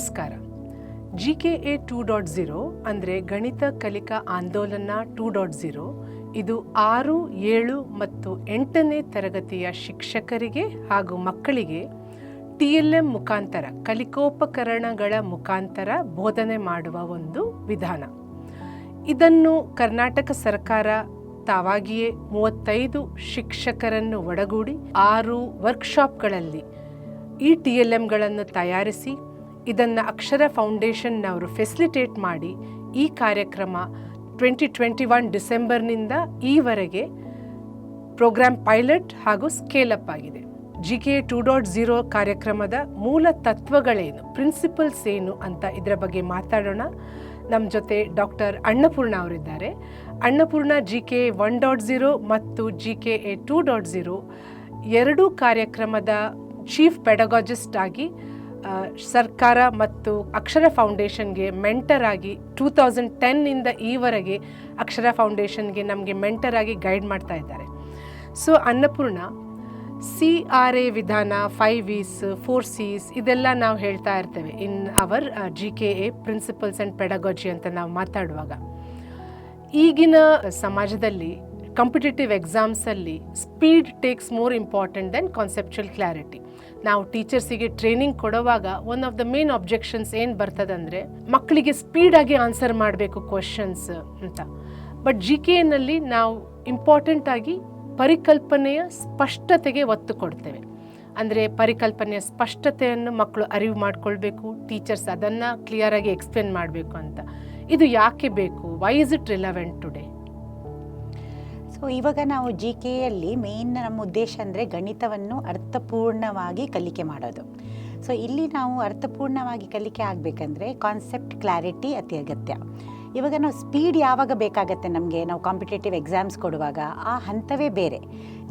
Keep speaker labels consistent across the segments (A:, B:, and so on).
A: ನಮಸ್ಕಾರ. G K A two dot zero ಅಂದರೆ ಗಣಿತ ಕಲಿಕಾ ಆಂದೋಲನ ಟೂ ಡಾಟ್ ಝೀರೋ, ಇದು ಆರು, ಏಳು ಮತ್ತು ಎಂಟನೇ ತರಗತಿಯ ಶಿಕ್ಷಕರಿಗೆ ಹಾಗೂ ಮಕ್ಕಳಿಗೆ ಟಿ ಎಲ್ ಎಂ ಮುಖಾಂತರ, ಕಲಿಕೋಪಕರಣಗಳ ಮುಖಾಂತರ ಬೋಧನೆ ಮಾಡುವ ಒಂದು ವಿಧಾನ. ಇದನ್ನು ಕರ್ನಾಟಕ ಸರ್ಕಾರ ತಾವಾಗಿಯೇ ಮೂವತ್ತೈದು ಶಿಕ್ಷಕರನ್ನು ಒಡಗೂಡಿ ಆರು ವರ್ಕ್ಶಾಪ್ಗಳಲ್ಲಿ ಈ ಟಿ ಎಲ್ ಎಂಗಳನ್ನು ತಯಾರಿಸಿ ಇದನ್ನು ಅಕ್ಷರ ಫೌಂಡೇಶನ್ನವರು ಫೆಸಿಲಿಟೇಟ್ ಮಾಡಿ ಈ ಕಾರ್ಯಕ್ರಮ ಟ್ವೆಂಟಿ ಟ್ವೆಂಟಿ ಒನ್ ಡಿಸೆಂಬರ್ನಿಂದ ಈವರೆಗೆ ಪ್ರೋಗ್ರಾಮ್ ಪೈಲಟ್ ಹಾಗೂ ಸ್ಕೇಲ್ ಅಪ್ ಆಗಿದೆ G K two dot zero ಕಾರ್ಯಕ್ರಮದ ಮೂಲ ತತ್ವಗಳೇನು ಪ್ರಿನ್ಸಿಪಲ್ಸ್ ಏನು ಅಂತ ಇದರ ಬಗ್ಗೆ ಮಾತಾಡೋಣ. ನಮ್ಮ ಜೊತೆ ಡಾಕ್ಟರ್ ಅಣ್ಣಪೂರ್ಣ ಅವರಿದ್ದಾರೆ. Annapurna G K one dot zero ಮತ್ತು G K A two dot zero ಎರಡೂ ಕಾರ್ಯಕ್ರಮದ ಚೀಫ್ ಪೆಡಗಾಜಿಸ್ಟ್ ಆಗಿ ಸರ್ಕಾರ ಮತ್ತು ಅಕ್ಷರ ಫೌಂಡೇಶನ್ಗೆ ಮೆಂಟರ್ ಆಗಿ ಟೂ ತೌಸಂಡ್ ಟೆನ್ನಿಂದ ಈವರೆಗೆ ಅಕ್ಷರ ಫೌಂಡೇಶನ್ಗೆ ನಮಗೆ ಮೆಂಟರ್ ಆಗಿ ಗೈಡ್ ಮಾಡ್ತಾ ಇದ್ದಾರೆ. So, Annapurna, C R A ವಿಧಾನ ಫೈವ್ ಇಸ್ ಫೋರ್ ಸಿಸ್ ಇದೆಲ್ಲ ನಾವು ಹೇಳ್ತಾ ಇರ್ತೇವೆ. In our G K A principles and pedagogy ಅಂತ ನಾವು ಮಾತಾಡುವಾಗ. ಈಗಿನ ಸಮಾಜದಲ್ಲಿ competitive ಎಕ್ಸಾಮ್ಸಲ್ಲಿ speed takes more important than conceptual clarity ನಾವು ಟೀಚರ್ಸಿಗೆ ಟ್ರೈನಿಂಗ್ ಕೊಡುವಾಗ one of the main objections ಏನು ಬರ್ತದಂದರೆ ಮಕ್ಕಳಿಗೆ ಸ್ಪೀಡಾಗಿ ಆನ್ಸರ್ ಮಾಡಬೇಕು ಕ್ವಶನ್ಸ್ ಅಂತ. ಬಟ್ ಜಿ ಕೆ ಎನಲ್ಲಿ ನಾವು ಇಂಪಾರ್ಟೆಂಟ್ ಆಗಿ ಪರಿಕಲ್ಪನೆಯ ಸ್ಪಷ್ಟತೆಗೆ ಒತ್ತು ಕೊಡ್ತೇವೆ. ಅಂದರೆ ಪರಿಕಲ್ಪನೆಯ ಸ್ಪಷ್ಟತೆಯನ್ನು ಮಕ್ಕಳು ಅರಿವು ಮಾಡಿಕೊಳ್ಬೇಕು ಟೀಚರ್ಸ್ ಅದನ್ನು ಕ್ಲಿಯರಾಗಿ ಎಕ್ಸ್ಪ್ಲೇನ್ ಮಾಡಬೇಕು ಅಂತ. ಇದು ಯಾಕೆ ಬೇಕು? Why is it relevant today
B: so ಇವಾಗ ನಾವು ಜಿ ಕೆಯಲ್ಲಿ ಮೇನ್ ನಮ್ಮ ಉದ್ದೇಶ ಅಂದರೆ ಗಣಿತವನ್ನು ಅರ್ಥಪೂರ್ಣವಾಗಿ ಕಲಿಕೆ ಮಾಡೋದು. ಸೊ ಇಲ್ಲಿ ನಾವು ಅರ್ಥಪೂರ್ಣವಾಗಿ ಕಲಿಕೆ ಆಗಬೇಕಂದ್ರೆ ಕಾನ್ಸೆಪ್ಟ್ ಕ್ಲಾರಿಟಿ ಅತಿ ಅಗತ್ಯ. ಇವಾಗ ನಾವು ಸ್ಪೀಡ್ ಯಾವಾಗ ಬೇಕಾಗತ್ತೆ ನಮಗೆ? ನಾವು ಕಾಂಪಿಟೇಟಿವ್ ಎಕ್ಸಾಮ್ಸ್ ಕೊಡುವಾಗ ಆ ಹಂತವೇ ಬೇರೆ.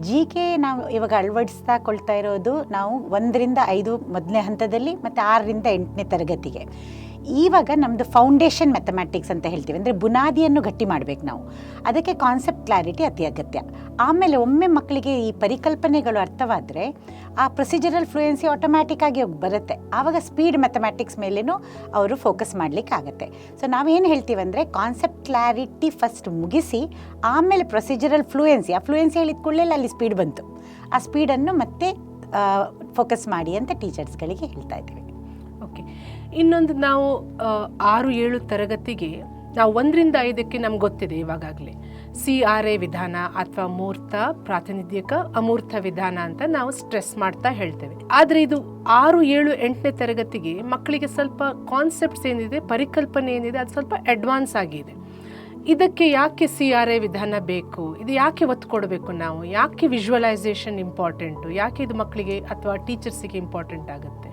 B: ಜಿ ಕೆ ನಾವು ಇವಾಗ ಅಳವಡಿಸ್ತಾ ಕೊಳ್ತಾ ಇರೋದು ನಾವು ಒಂದರಿಂದ ಐದು ಮೊದಲನೇ ಹಂತದಲ್ಲಿ ಮತ್ತು ಆರರಿಂದ ಎಂಟನೇ ತರಗತಿಗೆ. ಇವಾಗ ನಮ್ಮದು ಫೌಂಡೇಶನ್ ಮ್ಯಾಥಮ್ಯಾಟಿಕ್ಸ್ ಅಂತ ಹೇಳ್ತೀವಿ. ಅಂದರೆ ಬುನಾದಿಯನ್ನು ಗಟ್ಟಿ ಮಾಡಬೇಕು ನಾವು. ಅದಕ್ಕೆ ಕಾನ್ಸೆಪ್ಟ್ ಕ್ಲಾರಿಟಿ ಅತಿ ಅಗತ್ಯ. ಆಮೇಲೆ ಒಮ್ಮೆ ಮಕ್ಕಳಿಗೆ ಈ ಪರಿಕಲ್ಪನೆಗಳು ಅರ್ಥವಾದರೆ ಆ ಪ್ರೊಸೀಜರಲ್ ಫ್ಲೂಯೆನ್ಸಿ ಆಟೋಮ್ಯಾಟಿಕ್ ಆಗಿ ಬರುತ್ತೆ. ಆವಾಗ ಸ್ಪೀಡ್ ಮ್ಯಾಥಮ್ಯಾಟಿಕ್ಸ್ ಮೇಲೇನೂ ಅವರು ಫೋಕಸ್ ಮಾಡಲಿಕ್ಕೆ ಆಗುತ್ತೆ. ಸೊ ನಾವೇನು ಹೇಳ್ತೀವಿ ಅಂದರೆ ಕಾನ್ಸೆಪ್ಟ್ ಕ್ಲಾರಿಟಿ ಫಸ್ಟ್ ಮುಗಿಸಿ, ಆಮೇಲೆ ಪ್ರೊಸೀಜರಲ್ ಫ್ಲೂಯೆನ್ಸಿ ಆ ಫ್ಲೂಯೆನ್ಸಿ ಹೇಳಿದ ಕೂಡಲೇ ಅಲ್ಲಿ ಸ್ಪೀಡ್ ಬಂತು. ಆ ಸ್ಪೀಡನ್ನು ಮತ್ತೆ ಫೋಕಸ್ ಮಾಡಿ ಅಂತ ಟೀಚರ್ಸ್ಗಳಿಗೆ ಹೇಳ್ತಾ ಇದ್ದೀವಿ.
A: ಇನ್ನೊಂದು ನಾವು ಆರು, ಏಳು ತರಗತಿಗೆ ನಾವು ಒಂದರಿಂದ ಐದಕ್ಕೆ ನಮ್ಗೆ ಗೊತ್ತಿದೆ ಇವಾಗಲೇ ಸಿ ಆರ್ ಎ ವಿಧಾನ ಅಥವಾ ಮೂರ್ತ, ಪ್ರಾತಿನಿಧ್ಯಕ, ಅಮೂರ್ತ ವಿಧಾನ ಅಂತ ನಾವು ಸ್ಟ್ರೆಸ್ ಮಾಡ್ತಾ ಹೇಳ್ತೇವೆ. ಆದರೆ ಇದು ಆರು, ಏಳು, ಎಂಟನೇ ತರಗತಿಗೆ ಮಕ್ಕಳಿಗೆ ಸ್ವಲ್ಪ ಕಾನ್ಸೆಪ್ಟ್ಸ್ ಏನಿದೆ, ಪರಿಕಲ್ಪನೆ ಏನಿದೆ, ಅದು ಸ್ವಲ್ಪ ಅಡ್ವಾನ್ಸ್ ಆಗಿದೆ. ಇದಕ್ಕೆ ಯಾಕೆ ಸಿ ಆರ್ ಎ ವಿಧಾನ ಬೇಕು? ಇದು ಯಾಕೆ ಒತ್ತು ಕೊಡಬೇಕು ನಾವು? ಯಾಕೆ ವಿಜುವಲೈಸೇಷನ್ ಇಂಪಾರ್ಟೆಂಟು? ಯಾಕೆ ಇದು ಮಕ್ಕಳಿಗೆ ಅಥವಾ ಟೀಚರ್ಸಿಗೆ ಇಂಪಾರ್ಟೆಂಟ್ ಆಗುತ್ತೆ?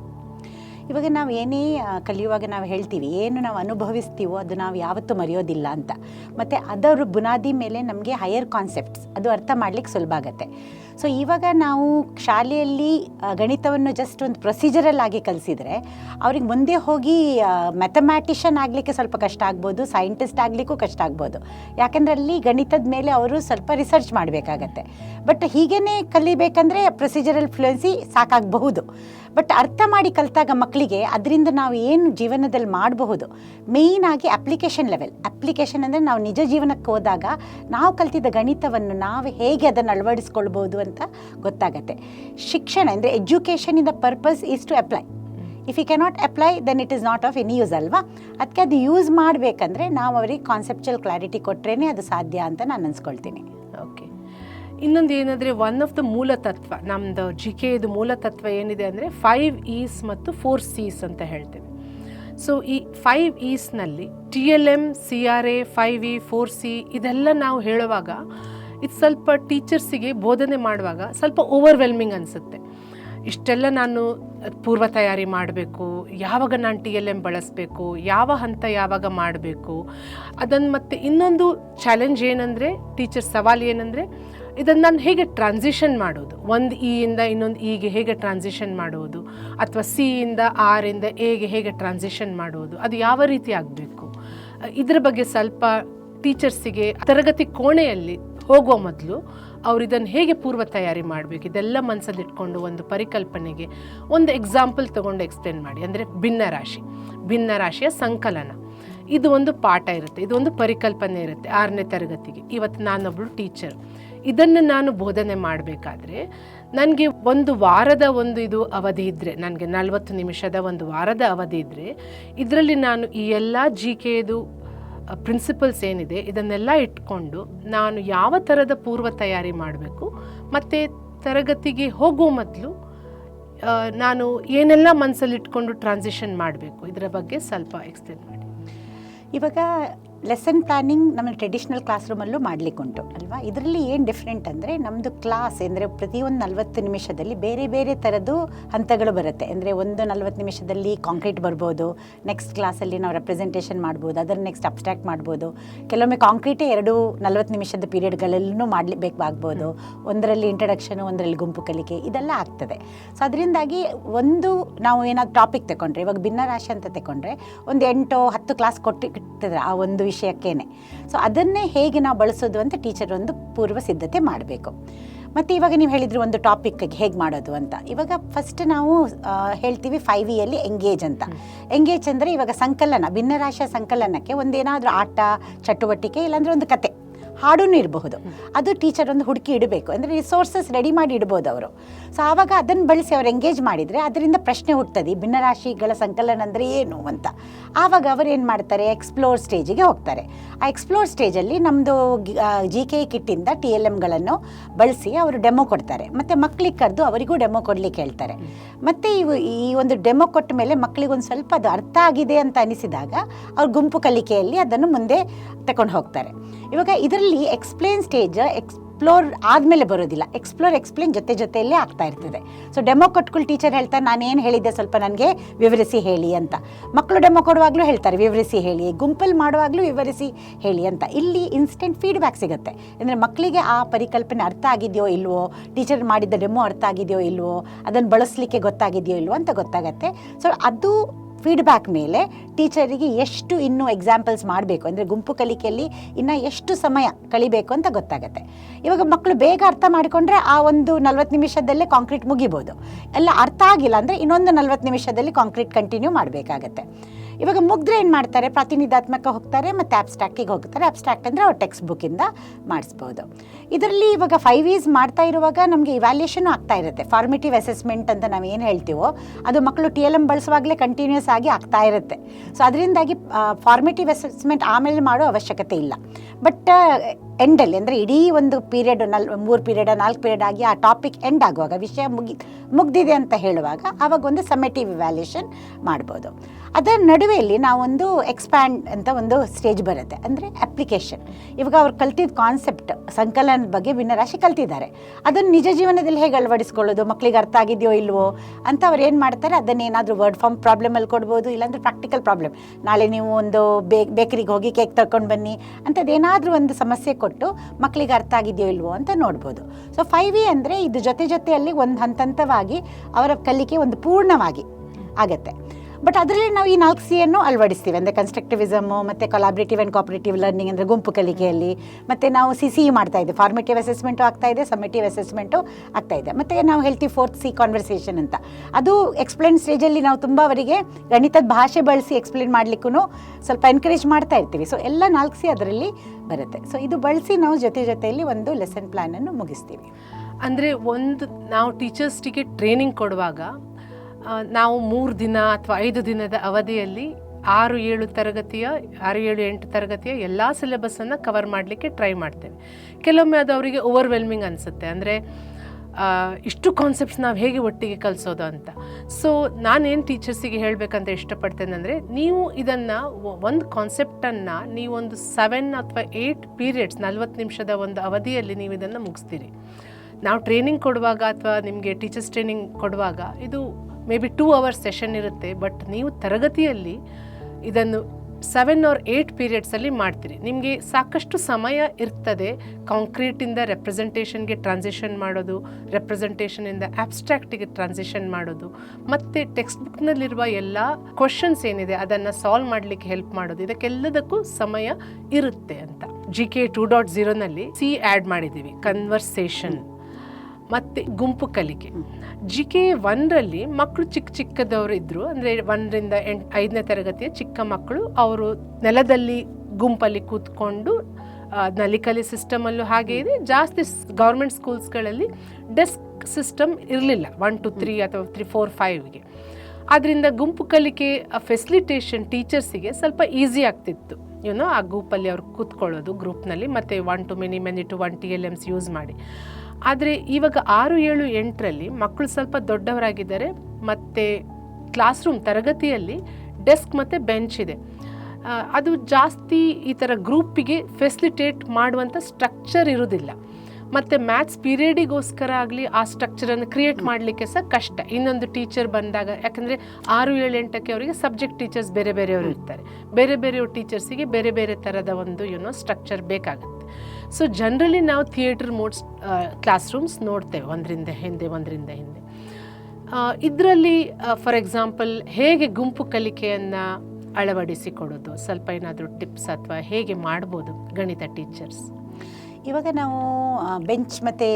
B: ಇವಾಗ ನಾವು ಏನೇ ಕಲಿಯುವಾಗ ನಾವು ಹೇಳ್ತೀವಿ, ಏನು ನಾವು ಅನುಭವಿಸ್ತೀವೋ ಅದು ನಾವು ಯಾವತ್ತೂ ಮರೆಯೋದಿಲ್ಲ ಅಂತ. ಮತ್ತು ಅದರ ಬುನಾದಿ ಮೇಲೆ ನಮಗೆ ಹೈಯರ್ ಕಾನ್ಸೆಪ್ಟ್ಸ್ ಅದು ಅರ್ಥ ಮಾಡ್ಲಿಕ್ಕೆ ಸುಲಭ ಆಗುತ್ತೆ. ಸೊ ಇವಾಗ ನಾವು ಶಾಲೆಯಲ್ಲಿ ಗಣಿತವನ್ನು ಜಸ್ಟ್ ಒಂದು ಪ್ರೊಸೀಜರಲ್ ಆಗಿ ಕಲಿಸಿದರೆ, ಅವ್ರಿಗೆ ಮುಂದೆ ಹೋಗಿ ಮ್ಯಾಥಮ್ಯಾಟಿಷನ್ ಆಗಲಿಕ್ಕೆ ಸ್ವಲ್ಪ ಕಷ್ಟ ಆಗ್ಬೋದು ಸೈಂಟಿಸ್ಟ್ ಆಗಲಿಕ್ಕೂ ಕಷ್ಟ ಆಗ್ಬೋದು. ಯಾಕಂದರೆ ಅಲ್ಲಿ ಗಣಿತದ ಮೇಲೆ ಅವರು ಸ್ವಲ್ಪ ರಿಸರ್ಚ್ ಮಾಡಬೇಕಾಗತ್ತೆ. ಬಟ್ ಹೀಗೇ ಕಲಿಬೇಕಂದ್ರೆ ಪ್ರೊಸೀಜರಲ್ ಫ್ಲೂಯೆನ್ಸಿ ಸಾಕಾಗಬಹುದು. ಬಟ್ ಅರ್ಥ ಮಾಡಿ ಕಲಿತಾಗ ಮಕ್ಕಳಿಗೆ ಅದರಿಂದ ನಾವು ಏನು ಜೀವನದಲ್ಲಿ ಮಾಡಬಹುದು ಮೇಯ್ನ್ ಆಗಿ ಅಪ್ಲಿಕೇಶನ್ ಲೆವೆಲ್ ಅಪ್ಲಿಕೇಶನ್ ಅಂದರೆ ನಾವು ನಿಜ ಜೀವನಕ್ಕೆ ಹೋದಾಗ ನಾವು ಕಲ್ತಿದ್ದ ಗಣಿತವನ್ನು ನಾವು ಹೇಗೆ ಅದನ್ನು ಅಳವಡಿಸ್ಕೊಳ್ಬೋದು ಅಂತ ಗೊತ್ತಾಗತ್ತೆ. ಶಿಕ್ಷಣ ಅಂದರೆ education in the purpose is to apply if you cannot apply then it is not of any use ಅಲ್ವಾ? ಅದಕ್ಕೆ ಅದು ಯೂಸ್ ಮಾಡಬೇಕಂದ್ರೆ ನಾವು ಅವರಿಗೆ ಕಾನ್ಸೆಪ್ಚುಯಲ್ ಕ್ಲಾರಿಟಿ ಕೊಟ್ರೇ ಅದು ಸಾಧ್ಯ ಅಂತ ನಾನು ಅನ್ಸ್ಕೊಳ್ತೀನಿ.
A: ಓಕೆ. ಇನ್ನೊಂದು ಏನಂದರೆ ಒನ್ ಆಫ್ ದ ಮೂಲ ತತ್ವ ನಮ್ಮದು ಜಿ ಕೆ ಇದು ಮೂಲ ತತ್ವ ಏನಿದೆ ಅಂದರೆ ಫೈವ್ ಈಸ್ ಮತ್ತು ಫೋರ್ ಸೀಸ್ ಅಂತ ಹೇಳ್ತೇವೆ ಸೊ ಈ five ಈಸ್ನಲ್ಲಿ T L M C R A five E four C ಇದೆಲ್ಲ ನಾವು ಹೇಳುವಾಗ ಇದು ಸ್ವಲ್ಪ ಟೀಚರ್ಸಿಗೆ ಬೋಧನೆ ಮಾಡುವಾಗ ಸ್ವಲ್ಪ ಓವರ್ವೆಲ್ಮಿಂಗ್ ಅನಿಸುತ್ತೆ. ಇಷ್ಟೆಲ್ಲ ನಾನು ಪೂರ್ವ ತಯಾರಿ ಮಾಡಬೇಕು, ಯಾವಾಗ ನಾನು ಟಿ ಎಲ್ ಎಂ ಬಳಸಬೇಕು, ಯಾವ ಹಂತ ಯಾವಾಗ ಮಾಡಬೇಕು, ಅದನ್ನು ಮತ್ತು ಇನ್ನೊಂದು ಚಾಲೆಂಜ್ ಏನಂದರೆ ಟೀಚರ್ ಸವಾಲು ಏನಂದರೆ, ಇದನ್ನು ನಾನು ಹೇಗೆ ಟ್ರಾನ್ಸಿಷನ್ ಮಾಡೋದು? ಒಂದು ಇಯಿಂದ ಇನ್ನೊಂದು ಇಗೆ ಹೇಗೆ ಟ್ರಾನ್ಸಿಷನ್ ಮಾಡುವುದು ಅಥವಾ ಸಿ ಇಂದ ಆರ್ ಇಂದ ಎಗೆ ಹೇಗೆ ಟ್ರಾನ್ಸಿಷನ್ ಮಾಡುವುದು ಅದು ಯಾವ ರೀತಿ ಆಗಬೇಕು? ಇದರ ಬಗ್ಗೆ ಸ್ವಲ್ಪ ಟೀಚರ್ಸಿಗೆ ತರಗತಿ ಕೋಣೆಯಲ್ಲಿ ಹೋಗುವ ಮೊದಲು ಅವ್ರು ಇದನ್ನು ಹೇಗೆ ಪೂರ್ವ ತಯಾರಿ ಮಾಡಬೇಕು? ಇದೆಲ್ಲ ಮನಸ್ಸಲ್ಲಿಟ್ಕೊಂಡು ಒಂದು ಪರಿಕಲ್ಪನೆಗೆ ಒಂದು ಎಕ್ಸಾಂಪಲ್ ತಗೊಂಡು ಎಕ್ಸ್ಪ್ಲೇನ್ ಮಾಡಿ. ಅಂದರೆ ಭಿನ್ನ ರಾಶಿ. ಭಿನ್ನ ರಾಶಿಯ ಸಂಕಲನ. ಇದು ಒಂದು ಪಾಠ ಇರುತ್ತೆ. ಇದು ಒಂದು ಪರಿಕಲ್ಪನೆ ಇರುತ್ತೆ ಆರನೇ ತರಗತಿಗೆ. ಇವತ್ತು ನಾನೊಬ್ಬಳು ಟೀಚರ್ ಇದನ್ನು ನಾನು ಬೋಧನೆ ಮಾಡಬೇಕಾದ್ರೆ ನನಗೆ ಒಂದು ವಾರದ ಒಂದು ಇದು ಅವಧಿ ಇದ್ದರೆ ನನಗೆ ನಲವತ್ತು ನಿಮಿಷದ ಒಂದು ವಾರದ ಅವಧಿ ಇದ್ದರೆ ಇದರಲ್ಲಿ ನಾನು ಈ ಎಲ್ಲ ಜಿ ಕೆದು ಪ್ರಿನ್ಸಿಪಲ್ಸ್ ಏನಿದೆ, ಇದನ್ನೆಲ್ಲ ಇಟ್ಕೊಂಡು ನಾನು ಯಾವ ಥರದ ಪೂರ್ವ ತಯಾರಿ ಮಾಡಬೇಕು, ಮತ್ತು ತರಗತಿಗೆ ಹೋಗೋ ಮೊದಲು ನಾನು ಏನೆಲ್ಲ ಮನಸ್ಸಲ್ಲಿ ಇಟ್ಕೊಂಡು ಟ್ರಾನ್ಸಿಷನ್ ಮಾಡಬೇಕು, ಇದರ ಬಗ್ಗೆ ಸ್ವಲ್ಪ ಎಕ್ಸ್ಪ್ಲೇನ್ ಮಾಡಿ.
B: ಇವಾಗ ಲೆಸನ್ ಪ್ಲಾನಿಂಗ್ ನಮ್ಮ ಟ್ರೆಡಿಷ್ನಲ್ ಕ್ಲಾಸ್ ರೂಮಲ್ಲೂ ಮಾಡಲಿಕ್ಕುಂಟು ಅಲ್ವಾ? ಇದರಲ್ಲಿ ಏನು ಡಿಫ್ರೆಂಟ್ ಅಂದರೆ ನಮ್ಮದು ಕ್ಲಾಸ್ ಅಂದರೆ ಪ್ರತಿಯೊಂದು ನಲ್ವತ್ತು ನಿಮಿಷದಲ್ಲಿ ಬೇರೆ ಬೇರೆ ಥರದ್ದು ಹಂತಗಳು ಬರುತ್ತೆ. ಅಂದರೆ ಒಂದು ನಲ್ವತ್ತು ನಿಮಿಷದಲ್ಲಿ ಕಾಂಕ್ರೀಟ್ ಬರ್ಬೋದು ನೆಕ್ಸ್ಟ್ ಕ್ಲಾಸಲ್ಲಿ ನಾವು ರೆಪ್ರೆಸೆಂಟೇಷನ್ ಮಾಡ್ಬೋದು ಅದರ ನೆಕ್ಸ್ಟ್ ಅಬ್ಸ್ಟ್ರಾಕ್ಟ್ ಮಾಡ್ಬೋದು. ಕೆಲವೊಮ್ಮೆ ಕಾಂಕ್ರೀಟೇ ಎರಡು ನಲ್ವತ್ತು ನಿಮಿಷದ ಪೀರಿಯಡ್ಗಳಲ್ಲೂ ಮಾಡಲೇಬೇಕಾಗ್ಬೋದು ಒಂದರಲ್ಲಿ ಇಂಟ್ರಡಕ್ಷನು ಒಂದರಲ್ಲಿ ಗುಂಪು ಕಲಿಕೆ, ಇದೆಲ್ಲ ಆಗ್ತದೆ. ಸೊ ಅದರಿಂದಾಗಿ ಒಂದು ನಾವು ಏನಾದ್ರು ಟಾಪಿಕ್ ತಗೊಂಡ್ರೆ ಇವಾಗ ಭಿನ್ನರಾಶಿ ಅಂತ ತಗೊಂಡ್ರೆ ಒಂದು ಎಂಟು ಹತ್ತು ಕ್ಲಾಸ್ ಕೊಟ್ಟಿ ಇರ್ತದೆ ಆ ಒಂದು ವಿಷಯಕ್ಕೇನೆ. ಸೊ ಅದನ್ನೇ ಹೇಗೆ ನಾವು ಬಳಸೋದು ಅಂತ ಟೀಚರ್ ಒಂದು ಪೂರ್ವ ಸಿದ್ಧತೆ ಮಾಡಬೇಕು. ಮತ್ತು ಇವಾಗ ನೀವು ಹೇಳಿದ್ರು ಒಂದು ಟಾಪಿಕ್ಗೆ ಹೇಗೆ ಮಾಡೋದು ಅಂತ. ಇವಾಗ ಫಸ್ಟ್ ನಾವು ಹೇಳ್ತೀವಿ ಫೈವ್ ಇಯಲ್ಲಿ ಎಂಗೇಜ್ ಅಂತ. ಎಂಗೇಜ್ ಅಂದರೆ ಇವಾಗ ಸಂಕಲನ, ಭಿನ್ನರಾಶಿಯ ಸಂಕಲನಕ್ಕೆ ಒಂದೇನಾದರೂ ಆಟ, ಚಟುವಟಿಕೆ, ಇಲ್ಲಾಂದರೆ ಒಂದು ಕತೆ. ಹಾಡೂ ಇರಬಹುದು ಅದು ಟೀಚರ್ ಒಂದು ಹುಡುಕಿ ಇಡಬೇಕು. ಅಂದರೆ ರಿಸೋರ್ಸಸ್ ರೆಡಿ ಮಾಡಿ ಇಡ್ಬೋದು ಅವರು. ಸೊ ಆವಾಗ ಅದನ್ನು ಬಳಸಿ ಅವ್ರು ಎಂಗೇಜ್ ಮಾಡಿದರೆ ಅದರಿಂದ ಪ್ರಶ್ನೆ ಹುಟ್ಟದೆ ಭಿನ್ನರಾಶಿಗಳ ಸಂಕಲನ ಅಂದರೆ ಏನು ಅಂತ. ಆವಾಗ ಅವರು ಏನು ಮಾಡ್ತಾರೆ? ಎಕ್ಸ್ಪ್ಲೋರ್ ಸ್ಟೇಜಿಗೆ ಹೋಗ್ತಾರೆ. ಆ ಎಕ್ಸ್ಪ್ಲೋರ್ ಸ್ಟೇಜಲ್ಲಿ ನಮ್ಮದು ಜಿ ಕೆ ಕಿಟ್ಟಿಂದ ಟಿ ಎಲ್ ಎಮ್ಗಳನ್ನು ಬಳಸಿ ಅವರು ಡೆಮೋ ಕೊಡ್ತಾರೆ. ಮತ್ತು ಮಕ್ಕಳಿಗೆ ಕರೆದು ಅವರಿಗೂ ಡೆಮೋ ಕೊಡ್ಲಿಕ್ಕೆ ಹೇಳ್ತಾರೆ. ಮತ್ತು ಇವು, ಈ ಒಂದು ಡೆಮೋ ಕೊಟ್ಟ ಮೇಲೆ ಮಕ್ಕಳಿಗೊಂದು ಸ್ವಲ್ಪ ಅದು ಅರ್ಥ ಆಗಿದೆ ಅಂತ ಅನಿಸಿದಾಗ ಅವ್ರ ಗುಂಪು ಕಲಿಕೆಯಲ್ಲಿ ಅದನ್ನು ಮುಂದೆ ತಗೊಂಡು ಹೋಗ್ತಾರೆ. ಇವಾಗ ಇದರಲ್ಲಿ ಎಕ್ಸ್ಪ್ಲೇನ್ ಸ್ಟೇಜ್ ಎಕ್ಸ್ಪ್ಲೋರ್ ಆದಮೇಲೆ ಬರೋದಿಲ್ಲ. ಎಕ್ಸ್ಪ್ಲೋರ್ ಎಕ್ಸ್ಪ್ಲೇನ್ ಜೊತೆ ಜೊತೆಯಲ್ಲೇ ಆಗ್ತಾ ಇರ್ತದೆ. ಸೊ ಡೆಮೋ ಕೊಟ್ಕೊಳ್ಳಿ ಟೀಚರ್ ಹೇಳ್ತಾರೆ ನಾನು ಏನು ಹೇಳಿದ್ದೆ ಸ್ವಲ್ಪ ನನಗೆ ವಿವರಿಸಿ ಹೇಳಿ ಅಂತ. ಮಕ್ಕಳು ಡೆಮೋ ಕೊಡುವಾಗಲೂ ಹೇಳ್ತಾರೆ, ವಿವರಿಸಿ ಹೇಳಿ. ಗುಂಪಲ್ಲಿ ಮಾಡುವಾಗಲೂ ವಿವರಿಸಿ ಹೇಳಿ ಅಂತ. ಇಲ್ಲಿ ಇನ್ಸ್ಟೆಂಟ್ ಫೀಡ್ಬ್ಯಾಕ್ ಸಿಗುತ್ತೆ. ಅಂದರೆ ಮಕ್ಕಳಿಗೆ ಆ ಪರಿಕಲ್ಪನೆ ಅರ್ಥ ಆಗಿದೆಯೋ ಇಲ್ವೋ ಟೀಚರ್ ಮಾಡಿದ್ದ ಡೆಮೋ ಅರ್ಥ ಆಗಿದೆಯೋ ಇಲ್ವೋ, ಅದನ್ನು ಬಳಸಲಿಕ್ಕೆ ಗೊತ್ತಾಗಿದೆಯೋ ಇಲ್ವೋ ಅಂತ ಗೊತ್ತಾಗತ್ತೆ. ಸೊ ಅದು ಫೀಡ್ಬ್ಯಾಕ್ ಮೇಲೆ ಟೀಚರಿಗೆ ಎಷ್ಟು ಇನ್ನೂ ಎಕ್ಸಾಂಪಲ್ಸ್ ಮಾಡಬೇಕು? ಅಂದರೆ ಗುಂಪು ಕಲಿಕೆಯಲ್ಲಿ ಇನ್ನು ಎಷ್ಟು ಸಮಯ ಕಳಿಬೇಕು ಅಂತ ಗೊತ್ತಾಗುತ್ತೆ. ಇವಾಗ ಮಕ್ಕಳು ಬೇಗ ಅರ್ಥ ಮಾಡಿಕೊಂಡ್ರೆ ಆ ಒಂದು ನಲ್ವತ್ತು ನಿಮಿಷದಲ್ಲೇ ಕಾಂಕ್ರೀಟ್ ಮುಗಿಬೋದು. ಎಲ್ಲ ಅರ್ಥ ಆಗಿಲ್ಲ ಅಂದರೆ ಇನ್ನೊಂದು ನಲ್ವತ್ತು ನಿಮಿಷದಲ್ಲಿ ಕಾಂಕ್ರೀಟ್ ಕಂಟಿನ್ಯೂ ಮಾಡಬೇಕಾಗತ್ತೆ. ಇವಾಗ ಮುಗ್ದ್ರೆ ಏನು ಮಾಡ್ತಾರೆ? ಪ್ರಾತಿನಿಧಾತ್ಮಕ ಹೋಗ್ತಾರೆ ಮತ್ತು ಆಬ್ಸ್ಟ್ರಾಕ್ಟಿಗೆ ಹೋಗ್ತಾರೆ. ಆಬ್ಸ್ಟ್ರಾಕ್ಟ್ ಅಂದರೆ ಅವ್ರ ಟೆಕ್ಸ್ಟ್ ಬುಕ್ಕಿಂದ ಮಾಡಿಸ್ಬೋದು. ಇದರಲ್ಲಿ ಇವಾಗ ಫೈವ್ ಈಸ್ ಮಾಡ್ತಾ ಇರುವಾಗ ನಮಗೆ ಇವ್ಯಾಲ್ಯೂಷನ್ ಆಗ್ತಾ ಇರುತ್ತೆ. ಫಾರ್ಮೇಟಿವ್ ಅಸೆಸ್ಮೆಂಟ್ ಅಂತ ನಾವು ಏನು ಹೇಳ್ತೀವೋ, ಅದು ಮಕ್ಕಳು ಟಿ ಎಲ್ ಎಂ ಬಳಸುವಾಗಲೇ ಕಂಟಿನ್ಯೂಸ್ ಆಗಿ ಆಗ್ತಾ ಇರುತ್ತೆ. ಸೊ ಅದರಿಂದಾಗಿ ಫಾರ್ಮೇಟಿವ್ ಅಸೆಸ್ಮೆಂಟ್ ಆಮೇಲೆ ಮಾಡೋ ಅವಶ್ಯಕತೆ ಇಲ್ಲ. ಬಟ್ ಎಂಡಲ್ಲಿ ಅಂದರೆ ಇಡೀ ಒಂದು ಪೀರಿಯಡ್ ನಲ್, ಮೂರು ಪೀರಿಯಡ್ ನಾಲ್ಕು ಪೀರಿಯಡ್ ಆಗಿ ಆ ಟಾಪಿಕ್ ಎಂಡ್ ಆಗುವಾಗ, ವಿಷಯ ಮುಗಿ, ಮುಗ್ದಿದೆ ಅಂತ ಹೇಳುವಾಗ ಆವಾಗ ಒಂದು ಸಮೆಟಿವ್ ವ್ಯಾಲ್ಯೂಷನ್ ಮಾಡ್ಬೋದು. ಅದರ ನಡುವೆಯಲ್ಲಿ ನಾವೊಂದು ಎಕ್ಸ್ಪ್ಯಾಂಡ್ ಅಂತ ಒಂದು ಸ್ಟೇಜ್ ಬರುತ್ತೆ, ಅಂದರೆ ಅಪ್ಲಿಕೇಶನ್ ಇವಾಗ ಅವ್ರು ಕಲ್ತಿದ್ದ ಕಾನ್ಸೆಪ್ಟ್ ಸಂಕಲನದ ಬಗ್ಗೆ ಭಿನ್ನರಾಶಿ ಕಲ್ತಿದ್ದಾರೆ. ಅದನ್ನು ನಿಜ ಜೀವನದಲ್ಲಿ ಹೇಗೆ ಅಳವಡಿಸ್ಕೊಳ್ಳೋದು ಮಕ್ಕಳಿಗೆ ಅರ್ಥ ಆಗಿದೆಯೋ ಇಲ್ವೋ ಅಂತ ಅವ್ರು ಏನು ಮಾಡ್ತಾರೆ ಅದನ್ನೇನಾದರೂ ವರ್ಡ್ ಫಾರ್ಮ್ ಪ್ರಾಬ್ಲಮಲ್ಲಿ ಕೊಡ್ಬೋದು, ಇಲ್ಲಾಂದರೆ ಪ್ರಾಕ್ಟಿಕಲ್ ಪ್ರಾಬ್ಲಮ್ ನಾಳೆ ನೀವು ಒಂದು ಬೇಕ್ ಬೇಕರಿಗೆ ಹೋಗಿ ಕೇಕ್ ತಕೊಂಡು ಬನ್ನಿ ಅಂಥದ್ದೇನಾದರೂ ಒಂದು ಸಮಸ್ಯೆ ಕೊಟ್ಟು ಮಕ್ಕಳಿಗೆ ಅರ್ಥ ಆಗಿದೆಯೋ ಇಲ್ವೋ ಅಂತ ನೋಡ್ಬೋದು. ಸೊ ಫೈವ್ ಇ ಅಂದರೆ ಇದು ಜೊತೆ ಜೊತೆಯಲ್ಲಿ ಒಂದು ಹಂತ ಹಂತವಾಗಿ ಅವರ ಕಲಿಕೆ ಒಂದು ಪೂರ್ಣವಾಗಿ ಆಗತ್ತೆ. ಬಟ್ ಅದರಲ್ಲಿ ನಾವು ಈ ನಾಲ್ಕು ಸಿಯನ್ನು ಅಳವಡಿಸ್ತೀವಿ. ಅಂದರೆ ಕನ್ಸ್ಟ್ರಕ್ಟಿವಿಸಮು ಮತ್ತು ಕೊಲಾಬ್ರೇಟಿವ್ ಆ್ಯಂಡ್ ಕಾಪರೇಟಿವ್ ಲರ್ನಿಂಗ್ ಅಂದರೆ ಗುಂಪು ಕಲಿಕೆಯಲ್ಲಿ. ಮತ್ತು ನಾವು ಸಿ ಸಿ ಮಾಡ್ತಾ ಇದ್ದೀವಿ ಫಾರ್ಮೇಟಿವ್ ಅಸೆಸ್ಮೆಂಟು ಆಗ್ತಾ ಇದೆ ಸಮೇಟಿವ್ ಅಸೆಸ್ಮೆಂಟು ಆಗ್ತಾ ಇದೆ. ಮತ್ತು ನಾವು ಹೆಲ್ತಿ ಫೋರ್ತ್ ಸಿ ಕಾನ್ವರ್ಸೇಷನ್ ಅಂತ. ಅದು ಎಕ್ಸ್ಪ್ಲೇನ್ ಸ್ಟೇಜಲ್ಲಿ ನಾವು ತುಂಬ ಅವರಿಗೆ ಗಣಿತದ ಭಾಷೆ ಬಳಸಿ ಎಕ್ಸ್ಪ್ಲೇನ್ ಮಾಡಲಿಕ್ಕೂ ಸ್ವಲ್ಪ ಎನ್ಕರೇಜ್ ಮಾಡ್ತಾ ಇರ್ತೀವಿ. ಸೊ ಎಲ್ಲ ನಾಲ್ಕು ಸಿ ಅದರಲ್ಲಿ ಬರುತ್ತೆ. ಸೊ ಇದು ಬಳಸಿ ನಾವು ಜೊತೆ ಜೊತೆಯಲ್ಲಿ ಒಂದು ಲೆಸನ್ ಪ್ಲ್ಯಾನನ್ನು ಮುಗಿಸ್ತೀವಿ.
A: ಅಂದರೆ ಒಂದು ನಾವು ಟೀಚರ್ಸ್ಟಿಗೆ ಟ್ರೈನಿಂಗ್ ಕೊಡುವಾಗ ನಾವು ಮೂರು ದಿನ ಅಥವಾ ಐದು ದಿನದ ಅವಧಿಯಲ್ಲಿ ಆರು ಏಳು ತರಗತಿಯ, ಆರು ಏಳು ಎಂಟು ತರಗತಿಯ ಎಲ್ಲ ಸಿಲೆಬಸ್ಸನ್ನು ಕವರ್ ಮಾಡಲಿಕ್ಕೆ ಟ್ರೈ ಮಾಡ್ತೇವೆ. ಕೆಲವೊಮ್ಮೆ ಅದು ಅವರಿಗೆ ಓವರ್ವೆಲ್ಮಿಂಗ್ ಅನಿಸುತ್ತೆ. ಅಂದರೆ ಇಷ್ಟು ಕಾನ್ಸೆಪ್ಟ್ಸ್ ನಾವು ಹೇಗೆ ಒಟ್ಟಿಗೆ ಕಲಿಸೋದು ಅಂತ. ಸೊ ನಾನೇನು ಟೀಚರ್ಸಿಗೆ ಹೇಳಬೇಕಂತ ಇಷ್ಟಪಡ್ತೇನೆ ಅಂದರೆ, ನೀವು ಇದನ್ನು ಒಂದು ಕಾನ್ಸೆಪ್ಟನ್ನು ನೀವೊಂದು ಸೆವೆನ್ ಅಥವಾ ಏಯ್ಟ್ ಪೀರಿಯಡ್ಸ್ ನಲ್ವತ್ತು ನಿಮಿಷದ ಒಂದು ಅವಧಿಯಲ್ಲಿ ನೀವು ಇದನ್ನು ಮುಗಿಸ್ತೀರಿ. ನಾವು ಟ್ರೈನಿಂಗ್ ಕೊಡುವಾಗ ಅಥವಾ ನಿಮಗೆ ಟೀಚರ್ಸ್ ಟ್ರೈನಿಂಗ್ ಕೊಡುವಾಗ ಇದು may be two hours session ಇರುತ್ತೆ ಬಟ್ ನೀವು ತರಗತಿಯಲ್ಲಿ ಇದನ್ನು ಸೆವೆನ್ ಆರ್ ಏಯ್ಟ್ ಪೀರಿಯಡ್ಸಲ್ಲಿ ಮಾಡ್ತೀರಿ. ನಿಮಗೆ ಸಾಕಷ್ಟು ಸಮಯ ಇರ್ತದೆ ಕಾಂಕ್ರೀಟಿಂದ ರೆಪ್ರೆಸೆಂಟೇಷನ್ಗೆ ಟ್ರಾನ್ಸಿಷನ್ ಮಾಡೋದು ರೆಪ್ರೆಸೆಂಟೇಷನಿಂದ ಆಬ್ಸ್ಟ್ರಾಕ್ಟಿಗೆ ಟ್ರಾನ್ಸಿಷನ್ ಮಾಡೋದು, ಮತ್ತು ಟೆಕ್ಸ್ಟ್ ಬುಕ್ನಲ್ಲಿರುವ ಎಲ್ಲ ಕ್ವಶನ್ಸ್ ಏನಿದೆ ಅದನ್ನು ಸಾಲ್ವ್ ಮಾಡಲಿಕ್ಕೆ ಹೆಲ್ಪ್ ಮಾಡೋದು, ಇದಕ್ಕೆಲ್ಲದಕ್ಕೂ ಸಮಯ ಇರುತ್ತೆ ಅಂತ. ಜಿ ಕೆ ಟು ಡಾಟ್ ಜೀರೋನಲ್ಲಿ ಸಿ ಆ್ಯಡ್ ಮಾಡಿದ್ದೀವಿ ಕನ್ವರ್ಸೇಷನ್ ಮತ್ತು ಗುಂಪು ಕಲಿಕೆ. ಜಿ ಕೆ ಒನ್ರಲ್ಲಿ ಮಕ್ಕಳು ಚಿಕ್ಕ ಚಿಕ್ಕದವರು ಇದ್ದರು ಅಂದರೆ ಒಂದರಿಂದ ಎಂಟು, ಐದನೇ ತರಗತಿಯ ಚಿಕ್ಕ ಮಕ್ಕಳು ಅವರು ನೆಲದಲ್ಲಿ ಗುಂಪಲ್ಲಿ ಕೂತ್ಕೊಂಡು ನಲಿಕಲಿ ಸಿಸ್ಟಮಲ್ಲೂ ಹಾಗೆ ಇದೆ. ಜಾಸ್ತಿ ಗೌರ್ಮೆಂಟ್ ಸ್ಕೂಲ್ಸ್ಗಳಲ್ಲಿ ಡೆಸ್ಕ್ ಸಿಸ್ಟಮ್ ಇರಲಿಲ್ಲ ಒನ್ ಟು ತ್ರೀ ಅಥವಾ ತ್ರೀ ಫೋರ್ ಫೈವ್ಗೆ ಆದ್ದರಿಂದ ಗುಂಪು ಕಲಿಕೆ ಫೆಸಿಲಿಟೇಷನ್ ಟೀಚರ್ಸಿಗೆ ಸ್ವಲ್ಪ ಈಸಿ ಆಗ್ತಿತ್ತು. ಯುನೋ ಆ ಗ್ರೂಪಲ್ಲಿ ಅವ್ರು ಕೂತ್ಕೊಳ್ಳೋದು ಗ್ರೂಪ್ನಲ್ಲಿ ಮತ್ತು one to many many to one T L Ms use ಮಾಡಿ. ಆದರೆ ಇವಾಗ ಆರು ಏಳು ಎಂಟರಲ್ಲಿ ಮಕ್ಕಳು ಸ್ವಲ್ಪ ದೊಡ್ಡವರಾಗಿದ್ದಾರೆ ಮತ್ತು ಕ್ಲಾಸ್ ರೂಮ್ ತರಗತಿಯಲ್ಲಿ ಡೆಸ್ಕ್ ಮತ್ತು ಬೆಂಚ್ ಇದೆ. ಅದು ಜಾಸ್ತಿ ಈ ಥರ ಗ್ರೂಪಿಗೆ ಫೆಸಿಲಿಟೇಟ್ ಮಾಡುವಂಥ ಸ್ಟ್ರಕ್ಚರ್ ಇರೋದಿಲ್ಲ. ಮತ್ತು ಮ್ಯಾಥ್ಸ್ ಪೀರಿಯಡಿಗೋಸ್ಕರ ಆಗಲಿ ಆ ಸ್ಟ್ರಕ್ಚರನ್ನು ಕ್ರಿಯೇಟ್ ಮಾಡಲಿಕ್ಕೆ ಸಹ ಕಷ್ಟ. ಇನ್ನೊಂದು ಟೀಚರ್ ಬಂದಾಗ ಯಾಕಂದರೆ ಆರು ಏಳು ಎಂಟಕ್ಕೆ ಅವರಿಗೆ ಸಬ್ಜೆಕ್ಟ್ ಟೀಚರ್ಸ್ ಬೇರೆ ಬೇರೆಯವರು ಇರ್ತಾರೆ. ಬೇರೆ ಬೇರೆಯವ್ರ ಟೀಚರ್ಸಿಗೆ ಬೇರೆ ಬೇರೆ ಥರದ ಒಂದು ಏನೋ ಸ್ಟ್ರಕ್ಚರ್ ಬೇಕಾಗುತ್ತೆ. ಸೊ ಜನರಲಿ ನಾವು ಥಿಯೇಟರ್ ಮೋಡ್ಸ್ ಕ್ಲಾಸ್ ರೂಮ್ಸ್ ನೋಡ್ತೇವೆ, ಒಂದರಿಂದ ಹಿಂದೆ ಒಂದರಿಂದ ಹಿಂದೆ. ಇದರಲ್ಲಿ ಫಾರ್ ಎಕ್ಸಾಂಪಲ್ ಹೇಗೆ ಗುಂಪು ಕಲಿಕೆಯನ್ನು ಅಳವಡಿಸಿಕೊಡೋದು? ಸ್ವಲ್ಪ ಏನಾದರೂ ಟಿಪ್ಸ್ ಅಥವಾ ಹೇಗೆ ಮಾಡ್ಬೋದು ಗಣಿತ ಟೀಚರ್ಸ್
B: ಇವಾಗ ನಾವು ಬೆಂಚ್ ಮತ್ತು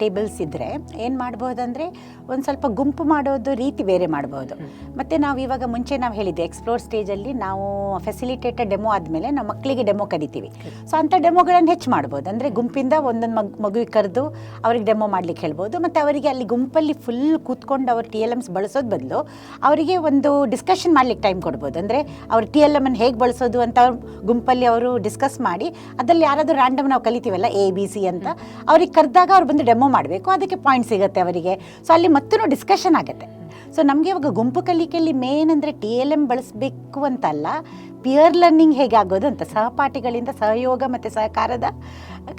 B: ಟೇಬಲ್ಸ್ ಇದ್ದರೆ ಏನು ಮಾಡ್ಬೋದಂದರೆ ಒಂದು ಸ್ವಲ್ಪ ಗುಂಪು ಮಾಡೋದು ರೀತಿ ಬೇರೆ ಮಾಡ್ಬೋದು. ಮತ್ತು ನಾವು ಇವಾಗ ಮುಂಚೆ ನಾವು ಹೇಳಿದ್ದೆ ಎಕ್ಸ್ಪ್ಲೋರ್ ಸ್ಟೇಜಲ್ಲಿ ನಾವು ಫೆಸಿಲಿಟೇಟೆಡ್ ಡೆಮೋ ಆದಮೇಲೆ ನಾವು ಮಕ್ಕಳಿಗೆ ಡೆಮೋ ಕರಿತೀವಿ. ಸೊ ಅಂಥ ಡೆಮೋಗಳನ್ನು ಹೆಚ್ಚು ಮಾಡ್ಬೋದು. ಅಂದರೆ ಗುಂಪಿಂದ ಒಂದೊಂದು ಮಗು ಮಗುವಿಗೆ ಕರೆದು ಅವ್ರಿಗೆ ಡೆಮೋ ಮಾಡಲಿಕ್ಕೆ ಹೇಳ್ಬೋದು. ಮತ್ತು ಅವರಿಗೆ ಅಲ್ಲಿ ಗುಂಪಲ್ಲಿ ಫುಲ್ ಕೂತ್ಕೊಂಡು ಅವ್ರು ಟಿ ಎಲ್ ಎಮ್ಸ್ ಬಳಸೋದು ಬದಲು ಅವರಿಗೆ ಒಂದು ಡಿಸ್ಕಷನ್ ಮಾಡಲಿಕ್ಕೆ ಟೈಮ್ ಕೊಡ್ಬೋದು. ಅಂದರೆ ಅವ್ರು ಟಿ ಎಲ್ ಎಂ ಅನ್ನು ಹೇಗೆ ಬಳಸೋದು ಅಂತ ಅವ್ರು ಗುಂಪಲ್ಲಿ ಅವರು ಡಿಸ್ಕಸ್ ಮಾಡಿ, ಅದರಲ್ಲಿ ಯಾರಾದರೂ ರ್ಯಾಂಡಮ್ ನಾವು ಕಲಿತೀವಲ್ಲ ಎ ಬಿ ಸಿ ಅಂತ ಅವ್ರಿಗೆ ಕರೆದಾಗ ಅವ್ರು ಬಂದು ಡೆಮೋ ಮಾಡಬೇಕು. ಅದಕ್ಕೆ ಪಾಯಿಂಟ್ ಸಿಗುತ್ತೆ ಅವರಿಗೆ. ಸೊ ಅಲ್ಲಿ ಮತ್ತೂ ಡಿಸ್ಕಷನ್ ಆಗುತ್ತೆ. ಸೊ ನಮಗೆ ಇವಾಗ ಗುಂಪು ಕಲಿಕೆಯಲ್ಲಿ ಮೇನ್ ಅಂದರೆ ಟಿ ಎಲ್ ಎಂ ಬಳಸಬೇಕು ಅಂತಲ್ಲ ಪಿಯರ್ ಲರ್ನಿಂಗ್ ಹೇಗೆ ಆಗೋದು ಅಂತ, ಸಹಪಾಠಿಗಳಿಂದ ಸಹಯೋಗ ಮತ್ತು ಸಹಕಾರದ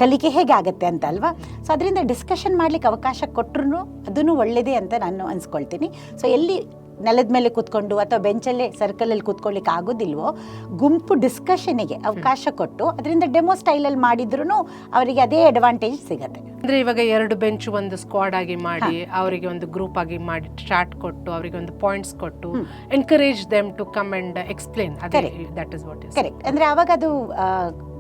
B: ಕಲಿಕೆ ಹೇಗೆ ಆಗುತ್ತೆ ಅಂತ ಅಲ್ವಾ ಸೊ ಅದರಿಂದ ಡಿಸ್ಕಷನ್ ಮಾಡಲಿಕ್ಕೆ ಅವಕಾಶ ಕೊಟ್ಟರು ಅದನ್ನು ಒಳ್ಳೆಯದೇ ಅಂತ ನಾನು ಅನ್ಸ್ಕೊಳ್ತೀನಿ. ಸೊ ಎಲ್ಲಿ ನೆಲದ ಮೇಲೆ ಕೂತ್ಕೊಂಡು ಅಥವಾ ಬೆಂಚಲ್ಲೇ ಸರ್ಕಲಲ್ಲಿ ಕೂತ್ಕೊಳ್ಳಿಕ್ಕೆ ಆಗೋದಿಲ್ವೋ ಗುಂಪು ಡಿಸ್ಕಷನಿಗೆ ಅವಕಾಶ ಕೊಟ್ಟು ಅದರಿಂದ ಡೆಮೋ ಸ್ಟೈಲಲ್ಲಿ ಮಾಡಿದ್ರೂ ಅವರಿಗೆ ಅದೇ ಅಡ್ವಾಂಟೇಜ್ ಸಿಗುತ್ತೆ.
A: ಅಂದರೆ ಇವಾಗ ಎರಡು ಬೆಂಚ್ ಒಂದು ಸ್ಕ್ವಾಡ್ ಆಗಿ ಮಾಡಿ ಅವರಿಗೆ ಒಂದು ಗ್ರೂಪ್ ಆಗಿ ಮಾಡಿ ಚಾಟ್ ಕೊಟ್ಟು ಅವರಿಗೆ ಒಂದು ಪಾಯಿಂಟ್ಸ್ ಕೊಟ್ಟು encourage them to come and explain
B: correct ಅಂದರೆ ಅವಾಗ ಅದು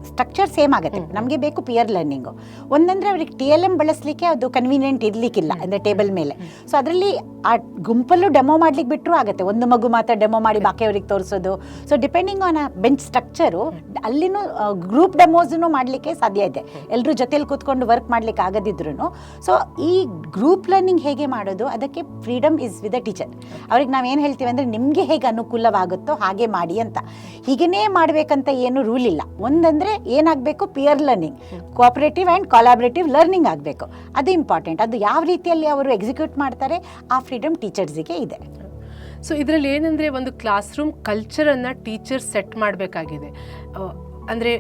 B: ಸ್ಟ್ರಕ್ಚರ್ ಸೇಮ್ ಆಗುತ್ತೆ. ನಮಗೆ ಬೇಕು ಪಿಯರ್ ಲರ್ನಿಂಗು ಒಂದಂದರೆ ಅವ್ರಿಗೆ ಟಿ ಎಲ್ ಎಂ ಬಳಸಲಿಕ್ಕೆ ಅದು ಕನ್ವೀನಿಯೆಂಟ್ ಇರಲಿಕ್ಕಿಲ್ಲ ಅಂದರೆ ಟೇಬಲ್ ಮೇಲೆ. ಸೊ ಅದರಲ್ಲಿ ಆ ಗುಂಪಲ್ಲೂ ಡೆಮೋ ಮಾಡ್ಲಿಕ್ಕೆ ಬಿಟ್ಟರು ಆಗುತ್ತೆ. ಒಂದು ಮಗು ಮಾತ್ರ ಡೆಮೋ ಮಾಡಿ ಬಾಕಿಯವ್ರಿಗೆ ತೋರಿಸೋದು. ಸೊ ಡಿಪೆಂಡಿಂಗ್ ಆನ್ ಆ ಬೆಂಚ್ ಸ್ಟ್ರಕ್ಚರು ಅಲ್ಲಿನೂ ಗ್ರೂಪ್ ಡೆಮೋಸನ್ನು ಮಾಡಲಿಕ್ಕೆ ಸಾಧ್ಯ ಇದೆ. ಎಲ್ಲರೂ ಜೊತೆಯಲ್ಲಿ ಕೂತ್ಕೊಂಡು ವರ್ಕ್ ಮಾಡ್ಲಿಕ್ಕೆ ಆಗದಿದ್ರು ಸೊ ಈ ಗ್ರೂಪ್ ಲರ್ನಿಂಗ್ ಹೇಗೆ ಮಾಡೋದು? ಅದಕ್ಕೆ freedom is with a teacher ಅವ್ರಿಗೆ ನಾವು ಏನು ಹೇಳ್ತೀವಿ ಅಂದರೆ ನಿಮಗೆ ಹೇಗೆ ಅನುಕೂಲವಾಗುತ್ತೋ ಹಾಗೆ ಮಾಡಿ ಅಂತ. ಹೀಗೇ ಮಾಡಬೇಕಂತ ಏನು ರೂಲ್ ಇಲ್ಲ. ಒಂದಂದರೆ ಏನಾಗಬೇಕು? Peer learning cooperative and collaborative learning ಆಗಬೇಕು. ಅದು ಇಂಪಾರ್ಟೆಂಟ್ ಅದು ಯಾವ ರೀತಿಯಲ್ಲಿ ಅವರು ಎಕ್ಸಿಕ್ಯೂಟ್ ಮಾಡ್ತಾರೆ? ಆ ಫ್ರೀಡಮ್ ಟೀಚರ್ಸಿಗೆ ಇದೆ.
A: ಸೊ ಇದರಲ್ಲಿ ಏನಂದರೆ ಒಂದು ಕ್ಲಾಸ್ ರೂಮ್ ಕಲ್ಚರನ್ನು ಟೀಚರ್ ಸೆಟ್ ಮಾಡಬೇಕಾಗಿದೆ. ಅಂದರೆ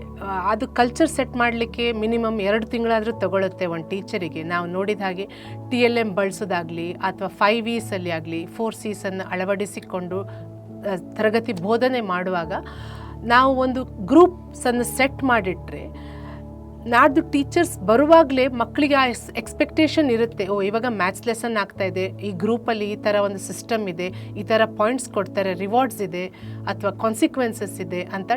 A: ಅದು ಕಲ್ಚರ್ ಸೆಟ್ ಮಾಡಲಿಕ್ಕೆ ಮಿನಿಮಮ್ ಎರಡು ತಿಂಗಳಾದರೂ ತಗೊಳುತ್ತೆ ಒಂದು ಟೀಚರಿಗೆ ನಾವು ನೋಡಿದ ಹಾಗೆ ಟಿ ಎಲ್ ಎಂ ಬಳಸೋದಾಗಲಿ ಅಥವಾ ಫೈವ್ ಇಸಲ್ಲಿ ಆಗಲಿ ಫೋರ್ ಸೀಸನ್ನು ಅಳವಡಿಸಿಕೊಂಡು ತರಗತಿ ಬೋಧನೆ ಮಾಡುವಾಗ ನಾವು ಒಂದು ಗ್ರೂಪ್ಸನ್ನು ಸೆಟ್ ಮಾಡಿಟ್ರೆ, ನಾಡ್ದು ಟೀಚರ್ಸ್ ಬರುವಾಗಲೇ ಮಕ್ಕಳಿಗೆ ಆ ಎಕ್ಸ್ಪೆಕ್ಟೇಷನ್ ಇರುತ್ತೆ, ಓ, ಇವಾಗ ಮ್ಯಾಥ್ಸ್ ಲೆಸನ್ ಆಗ್ತಾ ಇದೆ, ಈ ಗ್ರೂಪಲ್ಲಿ ಈ ಥರ ಒಂದು ಸಿಸ್ಟಮ್ ಇದೆ, ಈ ಥರ ಪಾಯಿಂಟ್ಸ್ ಕೊಡ್ತಾರೆ ರಿವಾರ್ಡ್ಸ್ ಇದೆ, ಅಥವಾ ಕಾನ್ಸಿಕ್ವೆನ್ಸಸ್ ಇದೆ ಅಂತ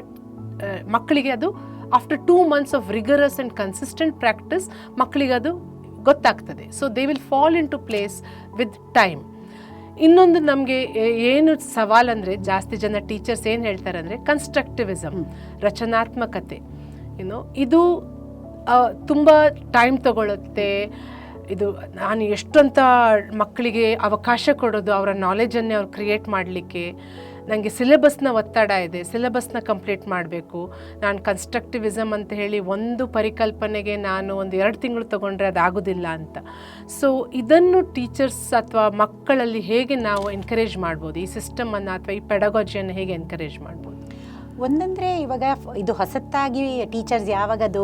A: ಮಕ್ಕಳಿಗೆ ಅದು after two months of rigorous and consistent practice ಮಕ್ಕಳಿಗೆ ಅದು ಗೊತ್ತಾಗ್ತದೆ. So they will fall into place with time ಇನ್ನೊಂದು ನಮಗೆ ಏನು ಸವಾಲಂದರೆ ಜಾಸ್ತಿ ಜನ ಟೀಚರ್ಸ್ ಏನು ಹೇಳ್ತಾರೆ ಅಂದರೆ ಕನ್ಸ್ಟ್ರಕ್ಟಿವಿಸಮ್ ರಚನಾತ್ಮಕತೆ. ಏನು ಇದು ತುಂಬ ಟೈಮ್ ತಗೊಳ್ಳುತ್ತೆ ಇದು ನಾನು ಎಷ್ಟಂತ ಮಕ್ಕಳಿಗೆ ಅವಕಾಶ ಕೊಡೋದು ಅವರ ನಾಲೆಜನ್ನೇ ಅವ್ರು ಕ್ರಿಯೇಟ್ ಮಾಡಲಿಕ್ಕೆ. ನನಗೆ ಸಿಲೆಬಸ್ನ ಒತ್ತಡ ಇದೆ ಸಿಲೆಬಸ್ನ ಕಂಪ್ಲೀಟ್ ಮಾಡಬೇಕು. ನಾನು ಕನ್ಸ್ಟ್ರಕ್ಟಿವಿಸಮ್ ಅಂತ ಹೇಳಿ ಒಂದು ಪರಿಕಲ್ಪನೆಗೆ ನಾನು ಒಂದು ಎರಡು ತಿಂಗಳು ತೊಗೊಂಡ್ರೆ ಅದು ಆಗೋದಿಲ್ಲ ಅಂತ. ಸೊ ಇದನ್ನು ಟೀಚರ್ಸ್ ಅಥವಾ ಮಕ್ಕಳಲ್ಲಿ ಹೇಗೆ ನಾವು ಎನ್ಕರೇಜ್ ಮಾಡ್ಬೋದು? ಈ ಸಿಸ್ಟಮನ್ನು ಅಥವಾ ಈ ಪೆಡಗಾಜಿಯನ್ನು ಹೇಗೆ ಎನ್ಕರೇಜ್ ಮಾಡ್ಬೋದು?
B: ಒಂದಂದರೆ ಇವಾಗ ಇದು ಹೊಸತ್ತಾಗಿ ಟೀಚರ್ಸ್ ಯಾವಾಗ ಅದು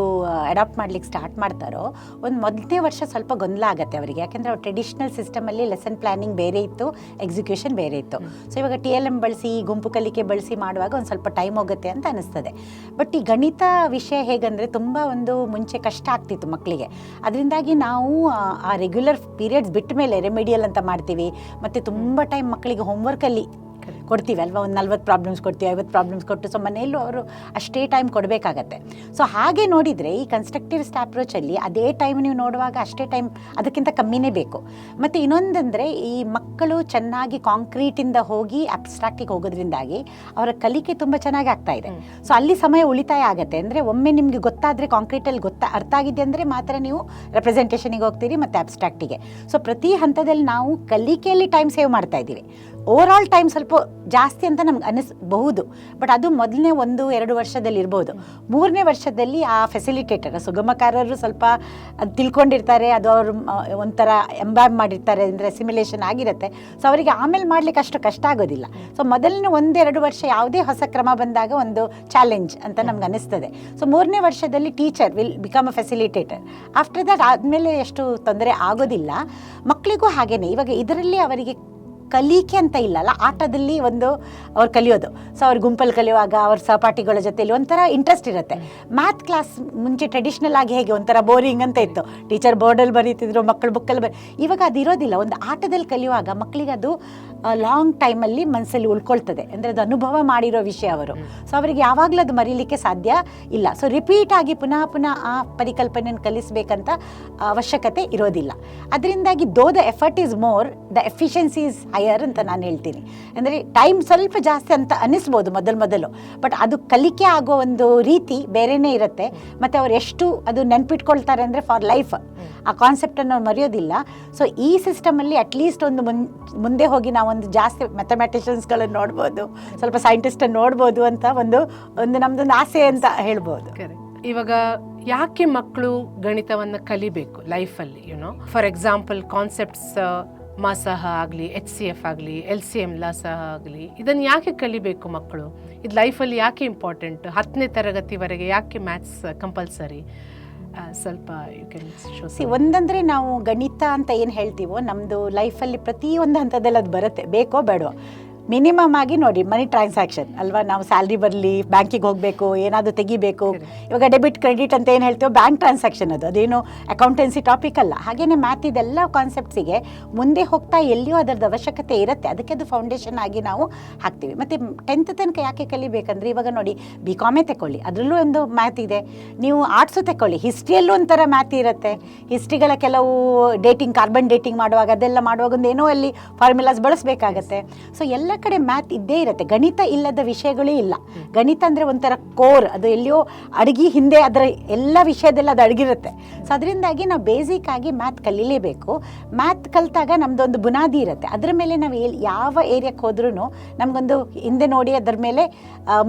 B: ಅಡಾಪ್ಟ್ ಮಾಡ್ಲಿಕ್ಕೆ ಸ್ಟಾರ್ಟ್ ಮಾಡ್ತಾರೋ ಒಂದು ಮೊದಲನೇ ವರ್ಷ ಸ್ವಲ್ಪ ಗೊಂದಲ ಆಗುತ್ತೆ ಅವರಿಗೆ. ಯಾಕೆಂದರೆ ಅವ್ರು ಟ್ರೆಡಿಷ್ನಲ್ ಸಿಸ್ಟಮಲ್ಲಿ ಲೆಸನ್ ಪ್ಲಾನಿಂಗ್ ಬೇರೆ ಇತ್ತು ಎಕ್ಸಿಕ್ಯೂಷನ್ ಬೇರೆ ಇತ್ತು. ಸೊ ಇವಾಗ ಟಿ ಎಲ್ ಎಂ ಬಳಸಿ ಗುಂಪು ಕಲಿಕೆ ಬಳಸಿ ಮಾಡುವಾಗ ಒಂದು ಸ್ವಲ್ಪ ಟೈಮ್ ಹೋಗುತ್ತೆ ಅಂತ ಅನಿಸ್ತದೆ. ಬಟ್ ಈ ಗಣಿತ ವಿಷಯ ಹೇಗಂದರೆ ತುಂಬ ಒಂದು ಮುಂಚೆ ಕಷ್ಟ ಆಗ್ತಿತ್ತು ಮಕ್ಕಳಿಗೆ ಅದರಿಂದಾಗಿ ನಾವು ಆ, ಆ ರೆಗ್ಯುಲರ್ ಪೀರಿಯಡ್ಸ್ ಬಿಟ್ಟ ಮೇಲೆ ರೆಮಿಡಿಯಲ್ ಅಂತ ಮಾಡ್ತೀವಿ. ಮತ್ತು ತುಂಬ ಟೈಮ್ ಮಕ್ಕಳಿಗೆ ಹೋಮ್ವರ್ಕಲ್ಲಿ ಕೊಡ್ತೀವಿ ಅಲ್ವಾ? ಒಂದು ನಲ್ವತ್ತು ಪ್ರಾಬ್ಲಮ್ಸ್ ಕೊಡ್ತೀವಿ ಐವತ್ತು ಪ್ರಾಬ್ಲಮ್ಸ್ ಕೊಟ್ಟು ಸೊ ಮನೆಯಲ್ಲೂ ಅವರು ಅಷ್ಟೇ ಟೈಮ್ ಕೊಡಬೇಕಾಗತ್ತೆ. ಸೊ ಹಾಗೆ ನೋಡಿದರೆ ಈ ಕನ್ಸ್ಟ್ರಕ್ಟಿವಿಸ್ಟ್ ಅಪ್ರೋಚಲ್ಲಿ ಅದೇ ಟೈಮ್ ನೀವು ನೋಡುವಾಗ ಅಷ್ಟೇ ಟೈಮ್ ಅದಕ್ಕಿಂತ ಕಮ್ಮಿನೇ ಬೇಕು. ಮತ್ತು ಇನ್ನೊಂದಂದರೆ ಈ ಮಕ್ಕಳು ಚೆನ್ನಾಗಿ ಕಾಂಕ್ರೀಟಿಂದ ಹೋಗಿ ಅಬ್ಸ್ಟ್ರಾಕ್ಟಿಗೆ ಹೋಗೋದ್ರಿಂದಾಗಿ ಅವರ ಕಲಿಕೆ ತುಂಬ ಚೆನ್ನಾಗಿ ಆಗ್ತಾ ಇದೆ. ಸೊ ಅಲ್ಲಿ ಸಮಯ ಉಳಿತಾಯ ಆಗುತ್ತೆ. ಅಂದರೆ ಒಮ್ಮೆ ನಿಮಗೆ ಗೊತ್ತಾದರೆ ಕಾಂಕ್ರೀಟಲ್ಲಿ ಗೊತ್ತಾ ಅರ್ಥ ಆಗಿದೆ ಅಂದರೆ ಮಾತ್ರ ನೀವು ರೆಪ್ರೆಸೆಂಟೇಷನಿಗೆ ಹೋಗ್ತೀರಿ ಮತ್ತು ಅಬ್ಸ್ಟ್ರಾಕ್ಟಿಗೆ ಸೊ ಪ್ರತಿ ಹಂತದಲ್ಲಿ ನಾವು ಕಲಿಕೆಯಲ್ಲಿ ಟೈಮ್ ಸೇವ್ ಮಾಡ್ತಾ ಇದ್ದೀವಿ. ಓವರ್ ಆಲ್ ಟೈಮ್ ಸ್ವಲ್ಪ ಜಾಸ್ತಿ ಅಂತ ನಮ್ಗೆ ಅನ್ನಿಸ್ಬಹುದು. ಬಟ್ ಅದು ಮೊದಲನೇ ಒಂದು, ಎರಡು ವರ್ಷದಲ್ಲಿ ಇರ್ಬೋದು. ಮೂರನೇ ವರ್ಷದಲ್ಲಿ ಆ ಫೆಸಿಲಿಟೇಟರ್ ಸುಗಮಕಾರರು ಸ್ವಲ್ಪ ತಿಳ್ಕೊಂಡಿರ್ತಾರೆ, ಅದು ಅವರು ಒಂಥರ ಎಂಬ್ಯಾಬ್ ಮಾಡಿರ್ತಾರೆ ಅಂದರೆ ಸಿಮ್ಯುಲೇಷನ್ ಆಗಿರುತ್ತೆ. ಸೊ ಅವರಿಗೆ ಆಮೇಲೆ ಮಾಡ್ಲಿಕ್ಕೆ ಅಷ್ಟು ಕಷ್ಟ ಆಗೋದಿಲ್ಲ. ಸೊ ಮೊದಲನೇ ಒಂದೆರಡು ವರ್ಷ ಯಾವುದೇ ಹೊಸ ಕ್ರಮ ಬಂದಾಗ ಒಂದು ಚಾಲೆಂಜ್ ಅಂತ ನಮ್ಗೆ ಅನ್ನಿಸ್ತದೆ. ಸೊ ಮೂರನೇ ವರ್ಷದಲ್ಲಿ teacher will become a facilitator after that ಆದಮೇಲೆ ಎಷ್ಟು ತೊಂದರೆ ಆಗೋದಿಲ್ಲ. ಮಕ್ಕಳಿಗೂ ಹಾಗೇನೆ. ಇವಾಗ ಇದರಲ್ಲಿ ಅವರಿಗೆ ಕಲಿಕೆ ಅಂತ ಇಲ್ಲ ಅಲ್ಲ ಆಟದಲ್ಲಿ ಒಂದು ಅವ್ರು ಕಲಿಯೋದು. ಸೊ ಅವ್ರ ಗುಂಪಲ್ಲಿ ಕಲಿಯುವಾಗ ಅವ್ರ ಸಹಪಾಠಿಗಳ ಜೊತೆಯಲ್ಲಿ ಒಂಥರ ಇಂಟ್ರೆಸ್ಟ್ ಇರುತ್ತೆ. ಮ್ಯಾಥ್ ಕ್ಲಾಸ್ ಮುಂಚೆ ಟ್ರೆಡಿಷ್ನಲ್ ಆಗಿ ಹೇಗೆ ಒಂಥರ ಬೋರಿಂಗ್ ಅಂತ ಇತ್ತು. ಟೀಚರ್ ಬೋರ್ಡಲ್ಲಿ ಬರೀತಿದ್ರು, ಮಕ್ಕಳು ಬುಕ್ಕಲ್ಲಿ ಬರೀ ಇವಾಗ ಅದು ಇರೋದಿಲ್ಲ ಒಂದು ಆಟದಲ್ಲಿ ಕಲಿಯುವಾಗ ಮಕ್ಕಳಿಗೆ ಅದು ಲಾಂಗ್ ಟೈಮಲ್ಲಿ ಮನಸ್ಸಲ್ಲಿ ಉಳ್ಕೊಳ್ತದೆ. ಅಂದರೆ ಅದು ಅನುಭವ ಮಾಡಿರೋ ವಿಷಯ ಅವರು. ಸೊ ಅವರಿಗೆ ಯಾವಾಗಲೂ ಅದು ಮರೀಲಿಕ್ಕೆ ಸಾಧ್ಯ ಇಲ್ಲ. ಸೊ ರಿಪೀಟ್ ಆಗಿ ಪುನಃ ಪುನಃ ಆ ಪರಿಕಲ್ಪನೆಯನ್ನು ಕಲಿಸಬೇಕಂತ ಅವಶ್ಯಕತೆ ಇರೋದಿಲ್ಲ. ಅದರಿಂದಾಗಿ though the effort is more the efficiency is higher ಅಂತ ನಾನು ಹೇಳ್ತೀನಿ. ಅಂದರೆ ಟೈಮ್ ಸ್ವಲ್ಪ ಜಾಸ್ತಿ ಅಂತ ಅನ್ನಿಸ್ಬೋದು ಮೊದಲು ಮೊದಲು. ಬಟ್ ಅದು ಕಲಿಕೆ ಆಗೋ ಒಂದು ರೀತಿ ಬೇರೆಯೇ ಇರುತ್ತೆ. ಮತ್ತು ಅವ್ರು ಎಷ್ಟು ಅದು ನೆನ್ಪಿಟ್ಕೊಳ್ತಾರೆ ಅಂದರೆ ಫಾರ್ ಲೈಫ್ ಆ ಕಾನ್ಸೆಪ್ಟನ್ನು ಅವ್ರು ಮರೆಯೋದಿಲ್ಲ. ಸೊ ಈ ಸಿಸ್ಟಮಲ್ಲಿ ಅಟ್ಲೀಸ್ಟ್ ಒಂದು ಮುನ್ ಮುಂದೆ ಹೋಗಿ ನಾವೊಂದು ಜಾಸ್ತಿ ಮ್ಯಾಥಮೆಟಿಷಿಯನ್ಸ್ಗಳನ್ನ ನೋಡ್ಬೋದು, ಸ್ವಲ್ಪ ಸೈಂಟಿಸ್ಟನ್ನು ನೋಡ್ಬೋದು ಅಂತ ಒಂದು ಒಂದು ನಮ್ಮದೊಂದು ಆಸೆ ಅಂತ ಹೇಳ್ಬೋದು.
A: ಇವಾಗ ಯಾಕೆ ಮಕ್ಕಳು ಗಣಿತವನ್ನು ಕಲಿಬೇಕು ಲೈಫಲ್ಲಿ you know for example concepts ಮಾಸಹ ಆಗಲಿ ಎಚ್ ಸಿ ಎಫ್ ಆಗಲಿ ಎಲ್ ಸಿ ಎಂ ಲಾಸಹ ಆಗಲಿ, ಇದನ್ನು ಯಾಕೆ ಕಲಿಬೇಕು ಮಕ್ಕಳು ಇದು ಲೈಫಲ್ಲಿ ಯಾಕೆ ಇಂಪಾರ್ಟೆಂಟ್ ಹತ್ತನೇ ತರಗತಿವರೆಗೆ ಯಾಕೆ ಮ್ಯಾಥ್ಸ್ ಕಂಪಲ್ಸರಿ ಸ್ವಲ್ಪ ಯು ಕ್ಯಾನ್ ಶೋ
B: ಸಿ ಒಂದಂದರೆ ನಾವು ಗಣಿತ ಅಂತ ಏನು ಹೇಳ್ತೀವೋ ನಮ್ಮದು ಲೈಫಲ್ಲಿ ಪ್ರತಿಯೊಂದು ಹಂತದಲ್ಲಿ ಅದು ಬರುತ್ತೆ. ಬೇಕೋ ಬೇಡವೋ. ಮಿನಿಮಮ್ ಆಗಿ ನೋಡಿ ಮನಿ ಟ್ರಾನ್ಸಾಕ್ಷನ್ ಅಲ್ವಾ? ನಾವು ಸ್ಯಾಲ್ರಿ ಬರಲಿ ಬ್ಯಾಂಕಿಗೆ ಹೋಗಬೇಕು ಏನಾದರೂ ತೆಗಿಬೇಕು. ಇವಾಗ ಡೆಬಿಟ್ ಕ್ರೆಡಿಟ್ ಅಂತ ಏನು ಹೇಳ್ತೀವೋ ಬ್ಯಾಂಕ್ ಟ್ರಾನ್ಸಾಕ್ಷನ್ ಅದು. ಅದೇನು ಅಕೌಂಟೆನ್ಸಿ ಟಾಪಿಕ್ ಅಲ್ಲ. ಹಾಗೆಯೇ ಮ್ಯಾಥ್ ಇದೆಲ್ಲ ಕಾನ್ಸೆಪ್ಟ್ಸಿಗೆ ಮುಂದೆ ಹೋಗ್ತಾ ಎಲ್ಲಿಯೂ ಅದರದ್ದು ಅವಶ್ಯಕತೆ ಇರುತ್ತೆ. ಅದಕ್ಕೆ ಅದು ಫೌಂಡೇಶನ್ ಆಗಿ ನಾವು ಹಾಕ್ತೀವಿ. ಮತ್ತು ಟೆಂತ್ ತನಕ ಯಾಕೆ ಕಲಿಬೇಕಂದ್ರೆ ಇವಾಗ ನೋಡಿ ಬಿ ಕಾಮೇ ತಗೊಳ್ಳಿ ಅದರಲ್ಲೂ ಒಂದು ಮ್ಯಾಥ್ ಇದೆ. ನೀವು ಆರ್ಟ್ಸು ತಗೊಳ್ಳಿ ಹಿಸ್ಟ್ರಿಯಲ್ಲೂ ಒಂಥರ ಮ್ಯಾಥ್ ಇರುತ್ತೆ. ಹಿಸ್ಟ್ರಿಗಳ ಕೆಲವು ಡೇಟಿಂಗ್ ಕಾರ್ಬನ್ ಡೇಟಿಂಗ್ ಮಾಡುವಾಗ ಅದೆಲ್ಲ ಮಾಡುವಾಗ ಒಂದು ಏನೋ ಅಲ್ಲಿ ಫಾರ್ಮುಲಾಸ್ ಬಳಸಬೇಕಾಗತ್ತೆ. ಸೊ ಎಲ್ಲ ಕಡೆ ಮ್ಯಾಥ್ ಇದ್ದೇ ಇರುತ್ತೆ. ಗಣಿತ ಇಲ್ಲದ ವಿಷಯಗಳೇ ಇಲ್ಲ. ಗಣಿತ ಅಂದರೆ ಒಂಥರ ಕೋರ್ ಅದು ಎಲ್ಲಿಯೋ ಅಡಗಿ ಹಿಂದೆ ಅದರ ಎಲ್ಲ ವಿಷಯದಲ್ಲಿ ಅದು ಅಡಗಿರುತ್ತೆ. ಸೊ ಅದರಿಂದಾಗಿ ನಾವು ಬೇಸಿಕ್ ಆಗಿ ಮ್ಯಾಥ್ ಕಲೀಲೇಬೇಕು. ಮ್ಯಾಥ್ ಕಲಿತಾಗ ನಮ್ಮದೊಂದು ಬುನಾದಿ ಇರುತ್ತೆ. ಅದರ ಮೇಲೆ ನಾವು ಎಲ್ಲಿ ಯಾವ ಏರಿಯಾಕ್ಕೆ ಹೋದ್ರೂ ನಮಗೊಂದು ಹಿಂದೆ ನೋಡಿ ಅದರ ಮೇಲೆ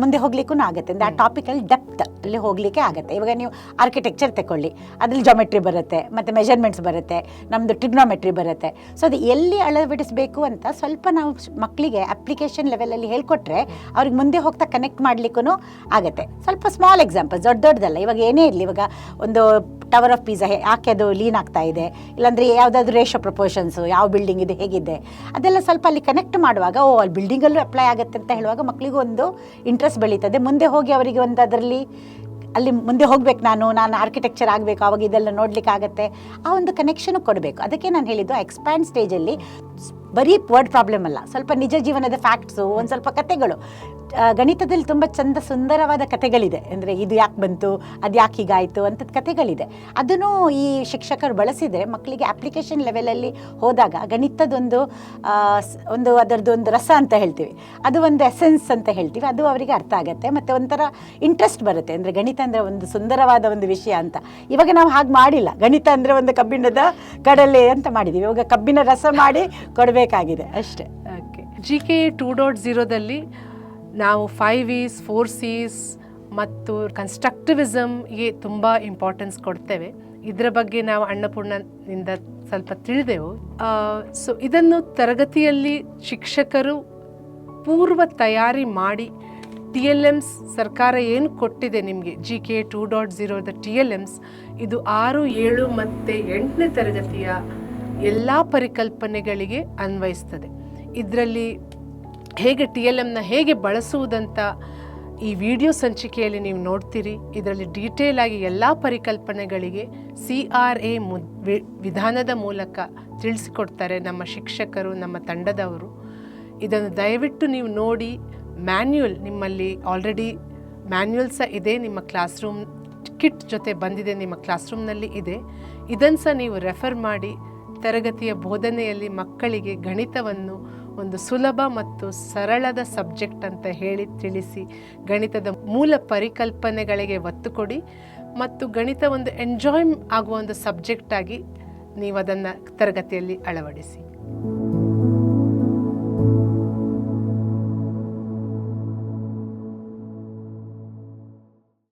B: ಮುಂದೆ ಹೋಗ್ಲಿಕ್ಕೂ ಆಗುತ್ತೆ. ಅಂದರೆ ಆ ಟಾಪಿಕಲ್ಲಿ ಡೆಪ್ತ್ ಅಲ್ಲಿ ಹೋಗಲಿಕ್ಕೆ ಆಗುತ್ತೆ. ಇವಾಗ ನೀವು ಆರ್ಕಿಟೆಕ್ಚರ್ ತಗೊಳ್ಳಿ ಅದ್ರಲ್ಲಿ ಜಾಮೆಟ್ರಿ ಬರುತ್ತೆ ಮತ್ತು ಮೆಷರ್ಮೆಂಟ್ಸ್ ಬರುತ್ತೆ ನಮ್ಮದು ಟ್ರಿಗ್ನೋಮೆಟ್ರಿ ಬರುತ್ತೆ. ಸೊ ಅದು ಎಲ್ಲಿ ಅಳವಡಿಸಬೇಕು ಅಂತ ಸ್ವಲ್ಪ ನಾವು ಮಕ್ಕಳಿಗೆ ಅಪ್ಲಿಕೇಶನ್ ಲೆವೆಲಲ್ಲಿ ಹೇಳ್ಕೊಟ್ರೆ ಅವ್ರಿಗೆ ಮುಂದೆ ಹೋಗ್ತಾ ಕನೆಕ್ಟ್ ಮಾಡಲಿಕ್ಕೂ ಆಗುತ್ತೆ. ಸ್ವಲ್ಪ ಸ್ಮಾಲ್ ಎಕ್ಸಾಂಪಲ್ ದೊಡ್ಡ ದೊಡ್ಡದಲ್ಲ. ಇವಾಗ ಏನೇ ಇರಲಿ, ಇವಾಗ ಒಂದು ಟವರ್ ಆಫ್ ಪಿಜ್ಜಾ ಯಾಕೆ ಅದು ಲೀನ್ ಆಗ್ತಾ ಇದೆ. ಇಲ್ಲಾಂದರೆ ಯಾವುದಾದ್ರೂ ರೇಷೋ ಪ್ರಪೋರ್ಷನ್ಸು ಯಾವ ಬಿಲ್ಡಿಂಗ್ ಇದು ಹೇಗಿದೆ. ಅದೆಲ್ಲ ಸ್ವಲ್ಪ ಅಲ್ಲಿ ಕನೆಕ್ಟ್ ಮಾಡುವಾಗ, ಓ, ಅಲ್ಲಿ ಬಿಲ್ಡಿಂಗಲ್ಲೂ ಅಪ್ಲೈ ಆಗುತ್ತೆ ಅಂತ ಹೇಳುವಾಗ ಮಕ್ಕಳಿಗೂ ಒಂದು ಇಂಟ್ರೆಸ್ಟ್ ಬೆಳೀತದೆ. ಮುಂದೆ ಹೋಗಿ ಅವರಿಗೆ ಒಂದು ಅದರಲ್ಲಿ, ಅಲ್ಲಿ ಮುಂದೆ ಹೋಗ್ಬೇಕು ನಾನು ನಾನು ಆರ್ಕಿಟೆಕ್ಚರ್ ಆಗಬೇಕು, ಅವಾಗ ಇದೆಲ್ಲ ನೋಡ್ಲಿಕ್ಕೆ ಆಗುತ್ತೆ ಆ ಒಂದು ಕನೆಕ್ಷನು ಕೊಡಬೇಕು. ಅದಕ್ಕೆ ನಾನು ಹೇಳಿದ್ದು ಎಕ್ಸ್ಪ್ಯಾಂಡ್ ಸ್ಟೇಜಲ್ಲಿ ಬರೀ ವರ್ಡ್ ಪ್ರಾಬ್ಲಮ್ ಅಲ್ಲ, ಸ್ವಲ್ಪ ನಿಜ ಜೀವನದ ಫ್ಯಾಕ್ಟ್ಸು ಒಂದು ಸ್ವಲ್ಪ ಕತೆಗಳು. ಗಣಿತದಲ್ಲಿ ತುಂಬ ಚಂದ ಸುಂದರವಾದ ಕತೆಗಳಿದೆ. ಅಂದರೆ ಇದು ಯಾಕೆ ಬಂತು, ಅದು ಯಾಕೆ ಹೀಗಾಯಿತು ಅಂಥದ್ದು ಕತೆಗಳಿದೆ. ಅದನ್ನು ಈ ಶಿಕ್ಷಕರು ಬಳಸಿದರೆ ಮಕ್ಕಳಿಗೆ ಅಪ್ಲಿಕೇಶನ್ ಲೆವೆಲಲ್ಲಿ ಹೋದಾಗ ಗಣಿತದೊಂದು ಒಂದು ಅದರದ್ದು ಒಂದು ರಸ ಅಂತ ಹೇಳ್ತೀವಿ. ಅದು ಒಂದು ಎಸೆನ್ಸ್ ಅಂತ ಹೇಳ್ತೀವಿ. ಅದು ಅವರಿಗೆ ಅರ್ಥ ಆಗುತ್ತೆ. ಮತ್ತು ಒಂಥರ ಇಂಟ್ರೆಸ್ಟ್ ಬರುತ್ತೆ. ಅಂದರೆ ಗಣಿತ ಅಂದರೆ ಒಂದು ಸುಂದರವಾದ ಒಂದು ವಿಷಯ ಅಂತ. ಇವಾಗ ನಾವು ಹಾಗೆ ಮಾಡಿಲ್ಲ. ಗಣಿತ ಅಂದರೆ ಒಂದು ಕಬ್ಬಿಣದ ಕಡಲೆ ಅಂತ ಮಾಡಿದ್ದೀವಿ ಇವಾಗ ಕಬ್ಬಿನ ರಸ ಮಾಡಿ ಕೊಡಬೇಕಾಗಿದೆ ಅಷ್ಟೇ.
A: Okay G K two dot ಝೀರೋದಲ್ಲಿ ನಾವು ಫೈವ್ ಈಸ್ ಫೋರ್ ಸೀಸ್ ಮತ್ತು ಕನ್ಸ್ಟ್ರಕ್ಟಿವಿಸಮ್ಗೆ ತುಂಬ ಇಂಪಾರ್ಟೆನ್ಸ್ ಕೊಡ್ತೇವೆ. ಇದರ ಬಗ್ಗೆ ನಾವು ಅನ್ನಪೂರ್ಣದಿಂದ ಸ್ವಲ್ಪ ತಿಳಿದೆವು. ಸೊ ಇದನ್ನು ತರಗತಿಯಲ್ಲಿ ಶಿಕ್ಷಕರು ಪೂರ್ವ ತಯಾರಿ ಮಾಡಿ ಟಿ ಎಲ್ ಎಮ್ಸ್ ಸರ್ಕಾರ ಏನು ಕೊಟ್ಟಿದೆ ನಿಮಗೆ? ಜಿ ಕೆ ಟೂ ಡಾಟ್ ಝೀರೋದ ಟಿ ಎಲ್ ಎಮ್ಸ್ ಇದು ಆರು, ಏಳು ಮತ್ತು ಎಂಟನೇ ತರಗತಿಯ ಎಲ್ಲ ಪರಿಕಲ್ಪನೆಗಳಿಗೆ ಅನ್ವಯಿಸ್ತದೆ. ಇದರಲ್ಲಿ ಹೇಗೆ ಟಿ ಎಲ್ ಎಮ್ನ ಹೇಗೆ ಬಳಸುವುದಂತ ಈ ವಿಡಿಯೋ ಸಂಚಿಕೆಯಲ್ಲಿ ನೀವು ನೋಡ್ತೀರಿ. ಇದರಲ್ಲಿ ಡೀಟೇಲ್ ಆಗಿ ಎಲ್ಲ ಪರಿಕಲ್ಪನೆಗಳಿಗೆ ಸಿ ಆರ್ ಎ ಮು ವಿಧಾನದ ಮೂಲಕ ತಿಳಿಸಿಕೊಡ್ತಾರೆ ನಮ್ಮ ಶಿಕ್ಷಕರು, ನಮ್ಮ ತಂಡದವರು. ಇದನ್ನು ದಯವಿಟ್ಟು ನೀವು ನೋಡಿ, ಮ್ಯಾನ್ಯುಯಲ್ ನಿಮ್ಮಲ್ಲಿ ಆಲ್ರೆಡಿ ಮ್ಯಾನ್ಯುಯಲ್ ಸಹ ಇದೆ, ನಿಮ್ಮ ಕ್ಲಾಸ್ ರೂಮ್ ಕಿಟ್ ಜೊತೆ ಬಂದಿದೆ, ನಿಮ್ಮ ಕ್ಲಾಸ್ ರೂಮ್ನಲ್ಲಿ ಇದೆ. ಇದನ್ನು ಸಹ ನೀವು ರೆಫರ್ ಮಾಡಿ ತರಗತಿಯ ಬೋಧನೆಯಲ್ಲಿ ಮಕ್ಕಳಿಗೆ ಗಣಿತವನ್ನು ಒಂದು ಸುಲಭ ಮತ್ತು ಸರಳದ ಸಬ್ಜೆಕ್ಟ್ ಅಂತ ಹೇಳಿ ತಿಳಿಸಿ, ಗಣಿತದ ಮೂಲ ಪರಿಕಲ್ಪನೆಗಳಿಗೆ ಒತ್ತು ಕೊಡಿ ಮತ್ತು ಗಣಿತ ಒಂದು ಎಂಜಾಯ್ ಆಗುವ ಒಂದು ಸಬ್ಜೆಕ್ಟಾಗಿ ನೀವು ಅದನ್ನು ತರಗತಿಯಲ್ಲಿ ಅಳವಡಿಸಿ.